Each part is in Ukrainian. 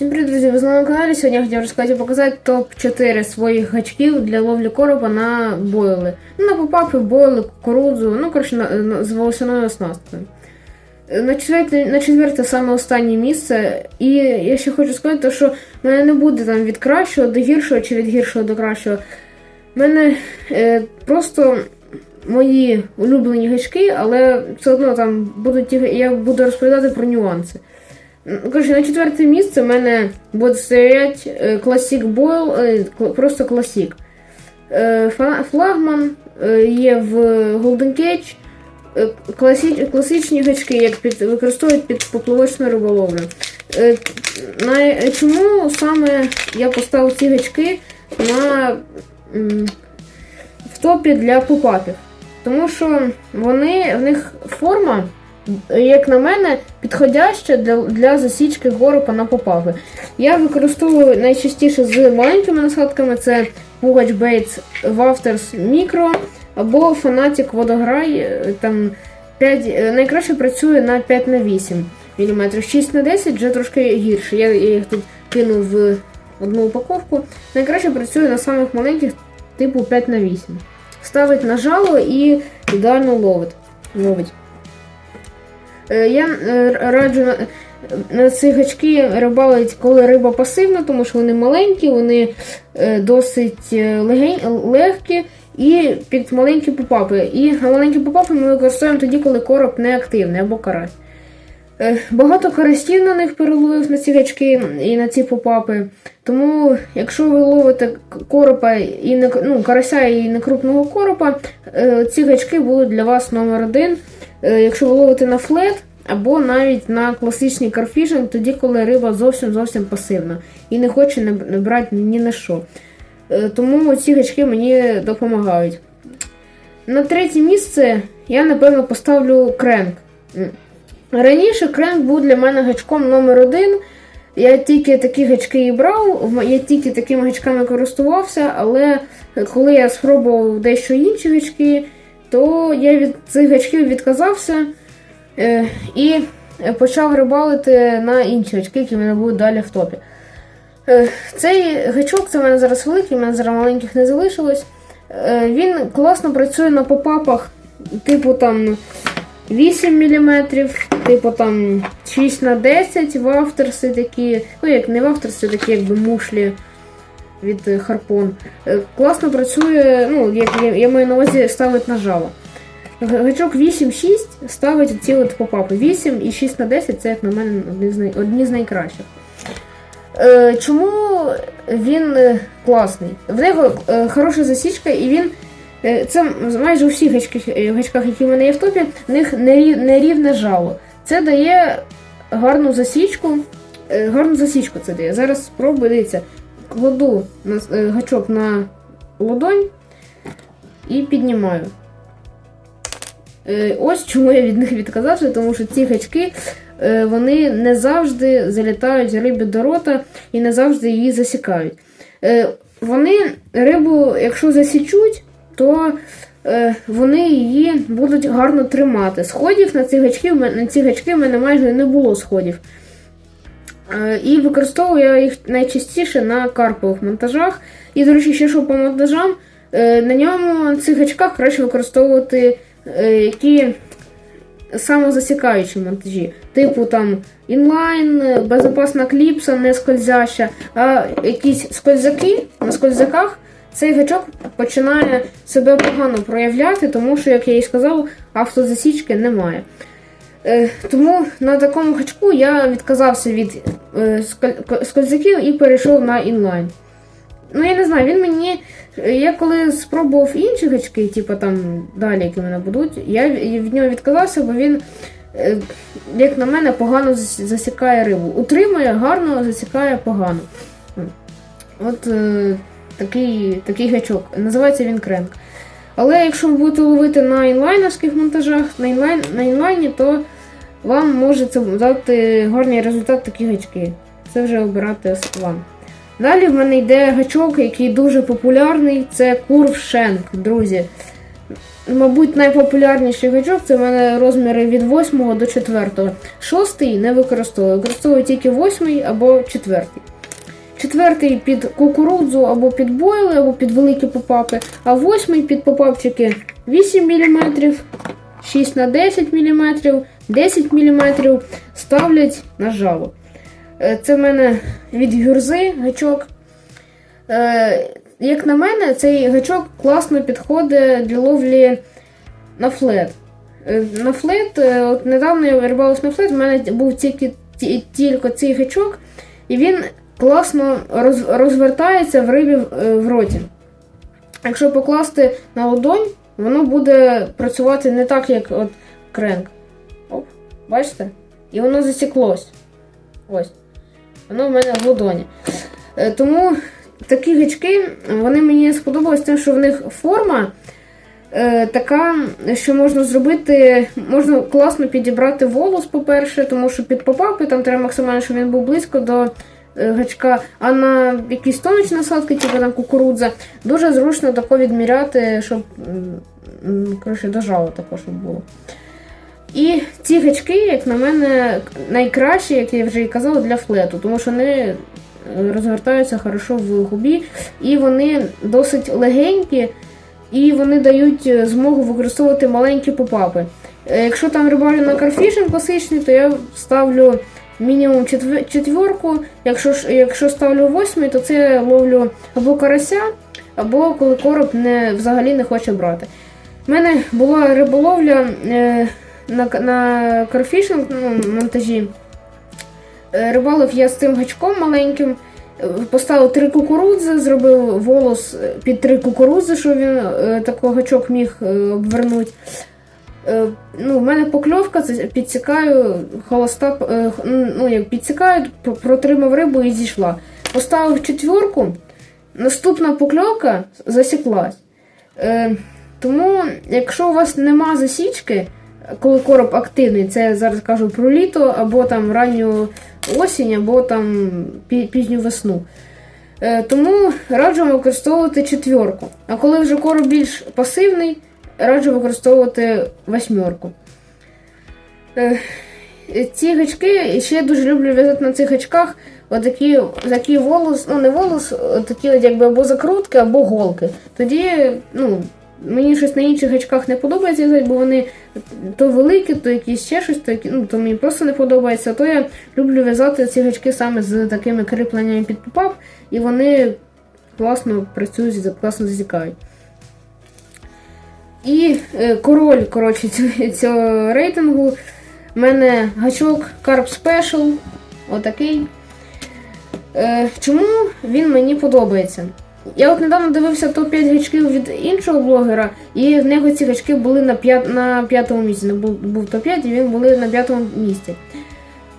Всім привіт, друзі! Ви з нами на каналі. Сьогодні я хотів розказати показати топ-4 своїх гачків для ловлі коропа на бойли. Ну, на попапи, бойли, кукурудзу, ну, коротше, на, на, з волосяною оснасткою. Е, На четверте, на четверте саме останнє місце. І я ще хочу сказати, що в мене не буде там від кращого до гіршого чи від гіршого до кращого. В мене е, просто мої улюблені гачки, але все одно там будуть я буду розповідати про нюанси. Коротше, на четверте місце в мене буде стоять Classic Boil, е, просто Classic. Е, Флагман е, є в Golden Cage. Класичні гачки, як під, використовують під поплавочну риболовлю. Чому саме я поставив ці гачки на, в топі для попапів? Тому що вони, в них форма, як на мене, підходяща для, для засічки горопа на попапи. Я використовую найчастіше з маленькими насадками це Pugach Baits Wafters Micro або Fanatic Водограй. е, Там 5, е, найкраще працює на 5 на 8 мм. 6 на 10 вже трошки гірше. Я, я їх тут кинув в одну упаковку. Найкраще працює на самих маленьких, типу 5 на 8 Ставить на жало і ідеально ловить. ловить. Е, Я е, раджу на, на ці гачки рибалить, коли риба пасивна, тому що вони маленькі, вони е, досить е, легкі і під маленькі попапи. І маленькі попапи ми використовуємо тоді, коли короб не активний або карась. Е, Багато карасів на них переловив на ці гачки і на ці попапи. Тому, якщо ви ловите коропа і не ну, карася і некрупного коропа, е, ці гачки будуть для вас номер один. Е, Якщо ви ловите на флет або навіть на класичний карфішинг, тоді, коли риба зовсім зовсім пасивна і не хоче не не брати ні на що. Е, Тому ці гачки мені допомагають. На третє місце я напевно поставлю кренк. Раніше кренк був для мене гачком номер один. Я тільки такі гачки і брав, я тільки такими гачками користувався, але коли я спробував дещо інші гачки, то я від цих гачків відказався е, і почав рибалити на інші гачки, які в мене будуть далі в топі. Е, цей гачок, це в мене зараз великий, в мене зараз маленьких не залишилось. Е, він класно працює на попапах, типу там 8 мм, типу там 6 на 10 вафтерси такі, ну як не вафтерси, такі якби мушлі від е, харпун. Е, Класно працює, ну, як я, я маю на увазі ставить на жало. Гачок 8-6 ставить ці от попапи. 8 і 6 на 10 це, як на мене, одні з, найкращих. Е, чому він класний? В нього хороша засічка, і він. Це майже у всіх гачках, гачках, які в мене є в топі, в них нерів- нерівне жало. Це дає гарну засічку. Гарну засічку це дає. Зараз спробую, дивіться, кладу е, гачок на ладонь і піднімаю. Е, Ось чому я від них відказався, тому що ці гачки е, вони не завжди залітають рибі до рота і не завжди її засікають. Вони рибу, якщо засічуть, то вони її будуть гарно тримати. Сходів на ці гачки, на ці гачки в мене майже не було сходів. Е, І використовую я їх найчастіше на карпових монтажах. І, до речі, ще що по монтажам, е, на ньому на цих гачках краще використовувати е, які самозасікаючі монтажі. Типу там інлайн, безопасна кліпса, не скользяща, а якісь скользяки на скользяках. Цей гачок починає себе погано проявляти, тому що, як я і сказав, автозасічки немає. Е, тому на такому гачку я відказався від е, сколь- скользяків і перейшов на інлайн. Ну, я не знаю, він мені. Я коли спробував інші гачки, типу там далі, які мене будуть, я від нього відказався, бо він, е, як на мене, погано засікає рибу. Утримує гарно, засікає погано. От е, такий, такий гачок. Називається він кренк. Але якщо ви будете ловити на інлайнерських монтажах, на, інлайн, на інлайні, то вам може це дати гарний результат такі гачки. Це вже обирати вам. Далі в мене йде гачок, який дуже популярний. Це Curve Shank, друзі. мабуть, найпопулярніший гачок це в мене розміри від 8 до 4. Шостий не використовую, використовую тільки 8 або 4. Четвертий під кукурудзу або під бойли, або під великі попапи, а восьмий під попапчики 8 мм, 6 на 10 мм, 10 мм ставлять на жало. Е, Це в мене від гюрзи гачок. Е, Як на мене, цей гачок класно підходить для ловлі на флет. Е, На флет, от недавно я рибалась на флет, в мене був тільки, тільки цей гачок, і він класно роз, розвертається в рибі в, е, роті. Якщо покласти на ладонь, воно буде працювати не так, як от кренк. Оп, бачите? І воно засіклось. Ось. Воно в мене в ладоні. Е, Тому такі гачки, вони мені сподобались тим, що в них форма е, така, що можна зробити, можна класно підібрати волос, по-перше, тому що під попапи там треба максимально, щоб він був близько до гачка, а на якісь тонучі насадки, типу там кукурудза, дуже зручно тако відміряти, щоб коротше, до жалу тако, щоб було. І ці гачки, як на мене, найкращі, як я вже і казала, для флету, тому що вони е, розвертаються хорошо в губі, і вони досить легенькі, і вони дають е, змогу використовувати маленькі попапи. Е, Якщо там рибалю на карфішинг класичний, то я ставлю мінімум четверку. Якщо, якщо ставлю восьмий, то це я ловлю або карася, або коли короб не, взагалі не хоче брати. У мене була риболовля е, на, на карфішинг ну, монтажі. Е, Рибалив я з цим гачком маленьким. Е, Поставив три кукурудзи, зробив волос е, під три кукурудзи, щоб він е, такий гачок міг обвернути. Е, ну, в мене покльовка, підсікаю, холоста, е, ну, як підсікаю, протримав рибу і зійшла. Поставив четвірку, наступна покльовка засіклась. Е, тому, якщо у вас нема засічки, коли короб активний, це я зараз кажу про літо, або там ранню осінь, або там пізню весну. Тому раджу використовувати четвірку. А коли вже короб більш пасивний, раджу використовувати восьмерку. Е, ці гачки, ще я дуже люблю в'язати на цих гачках отакі, такі волос, ну не волос, такі якби або закрутки, або голки. Тоді, ну, мені щось на інших гачках не подобається в'язати, бо вони то великі, то якісь ще щось, то, ну, то мені просто не подобається. То я люблю в'язати ці гачки саме з такими кріпленнями під попап, і вони класно працюють, класно засікають. І е, король коротше, цього, рейтингу. У мене гачок Carp Special. Отакий. Е, чому він мені подобається? Я от недавно дивився топ-5 гачків від іншого блогера, і в нього ці гачки були на, на п'ятому місці. Не був, був топ-5, і він були на п'ятому місці.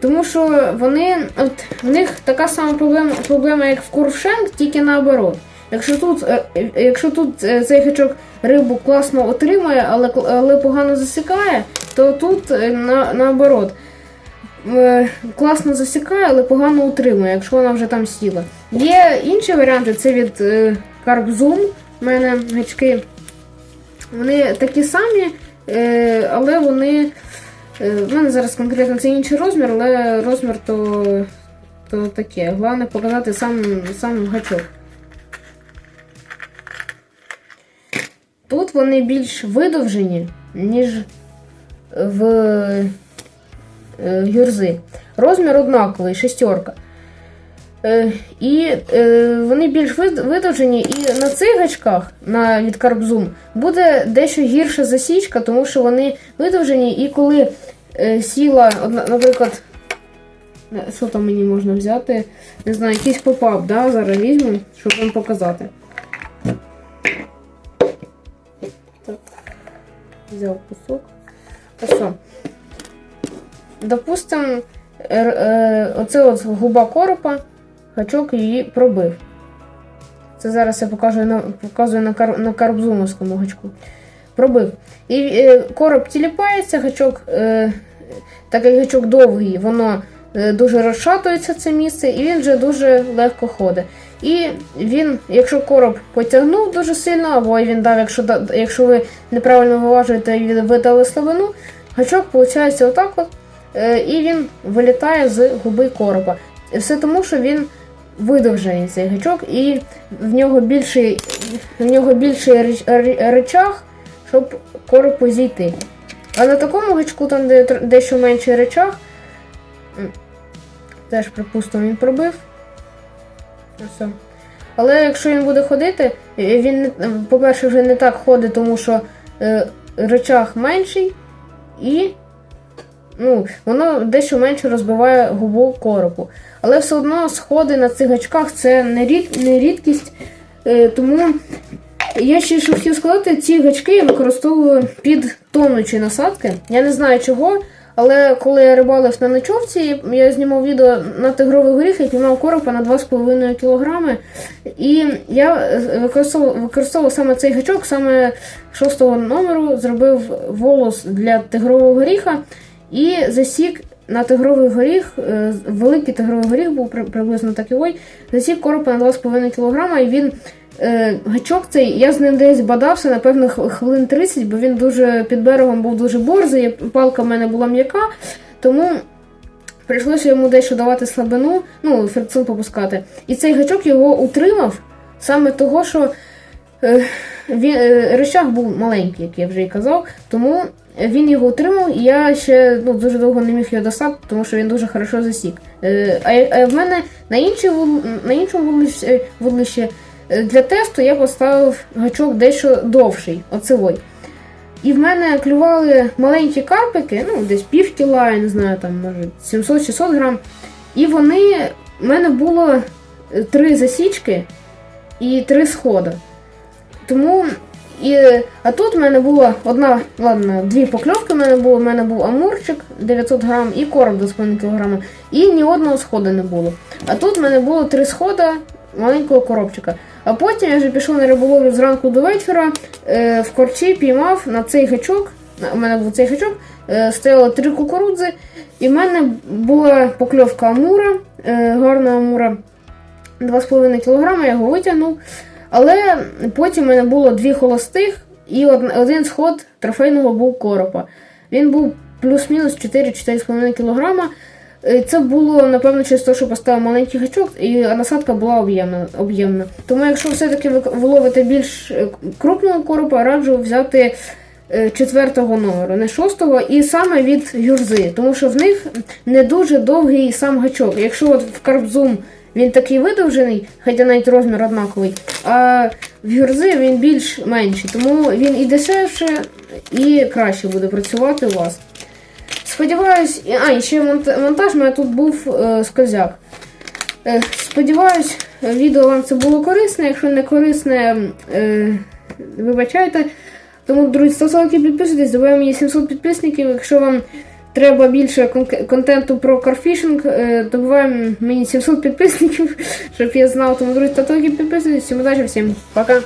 Тому що вони, от, в них така сама проблема, проблема як в Куршенк, тільки наоборот. Якщо тут, е, е, якщо тут е, цей гачок рибу класно отримує, але, але погано засікає, то тут на, наоборот. Класно засікає, але погано утримує, якщо вона вже там сіла. Є інші варіанти, це від Carp. У мене гачки. Вони такі самі, але вони. В мене зараз конкретно це інший розмір, але розмір то, то таке. Головне показати сам, сам гачок. Тут вони більш видовжені, ніж в е, гюрзи. Розмір однаковий, шестерка. Е, і е, вони більш видовжені, і на цих гачках на, від Carpzoom буде дещо гірша засічка, тому що вони видовжені, і коли сіла, наприклад, що там мені можна взяти? Не знаю, якийсь попап, да? зараз візьму, щоб вам показати. Взяв кусок. А що? Допустим, е, оце от губа коропа, гачок її пробив. Це зараз я покажу на, показую на, кар, на карбзумовському гачку. Пробив. І е, короб тіліпається, гачок, е, так як гачок довгий, воно дуже розшатується це місце, і він вже дуже легко ходить. І він, якщо короб потягнув дуже сильно, або він дав, якщо, якщо ви неправильно виважуєте і видали слабину, гачок виходить отак от, е, і він вилітає з губи короба. Все тому, що він видовжений цей гачок, і в нього більший, в нього більший ричаг, щоб коропу зійти. А на такому гачку, там, де дещо менший ричаг, м, теж, припустимо, він пробив. Все. Але якщо він буде ходити, він, по-перше, вже не так ходить, тому що е, ричаг менший, і ну, воно дещо менше розбиває губу коропу. Але все одно сходи на цих гачках це не, рід, не рідкість. Е, тому я ще що хотів сказати, ці гачки я використовую під тонучі насадки. Я не знаю чого, але коли я рибалив на ночовці, я знімав відео на тигровий горіх і піймав коропа на 2,5 кг. І я використовував, використовував саме цей гачок, саме шостого номеру, зробив волос для тигрового горіха і засік на тигровий горіх, е, великий тигровий горіх був приблизно такий, засік коропа на 2,5 кг, і він е, гачок цей, я з ним десь бадався, напевно, хвилин 30, бо він дуже під берегом був дуже борзий, палка в мене була м'яка, тому прийшлося йому дещо давати слабину, ну, фрикціон попускати. І цей гачок його утримав саме того, що е, він, речах був маленький, як я вже і казав, тому він його утримав, і я ще ну, дуже довго не міг його достати, тому що він дуже хорошо засік. Е, а, а в мене на, іншій, на іншому вудлищі, вудлищі е, для тесту я поставив гачок дещо довший, оцевой. І в мене клювали маленькі карпики, ну десь пів кіла, я не знаю, там може 700-600 грам. І вони, в мене було е, три засічки і три сходи. Тому. І, а тут в мене була одна, ладно, дві покльовки в мене було. В мене був амурчик 900 грам і короб 2,5 кг. І ні одного сходу не було. А тут в мене було три схода маленького коробчика. А потім я вже пішов на риболовлю зранку до вечора. Е, в корчі піймав на цей гачок. У мене був цей гачок, е, стояло три кукурудзи, і в мене була покльовка амура, е, гарна амура 2,5 кг, я його витягнув. Але потім в мене було дві холостих і один сход трофейного був коропа. Він був плюс-мінус 4-4,5 кг. Е, Це було, напевно, через те, що поставив маленький гачок, і насадка була об'ємна. об'ємна. Тому, якщо все-таки ви ви ловите більш е, крупного коропа, раджу взяти е, четвертого номеру, не шостого, і саме від гюрзи, тому що в них не дуже довгий сам гачок. Якщо от в карбзум він такий видовжений, хоча навіть розмір однаковий, а в гюрзи він більш менший, тому він і дешевше, і краще буде працювати у вас. Сподіваюсь, а, і ще монтаж у мене тут був е, скользяк. Е, сподіваюсь, відео вам це було корисне. Якщо не корисне, е, вибачайте. Тому, друзі, ставте лайки, підписуйтесь, добавимо мені 700 підписників. Якщо вам треба більше контенту про карфішинг, Добуваємо мені 700 підписників, щоб я знав. Тому, друзі, та лайки, підписуйтесь. Всім удачі, всім пока.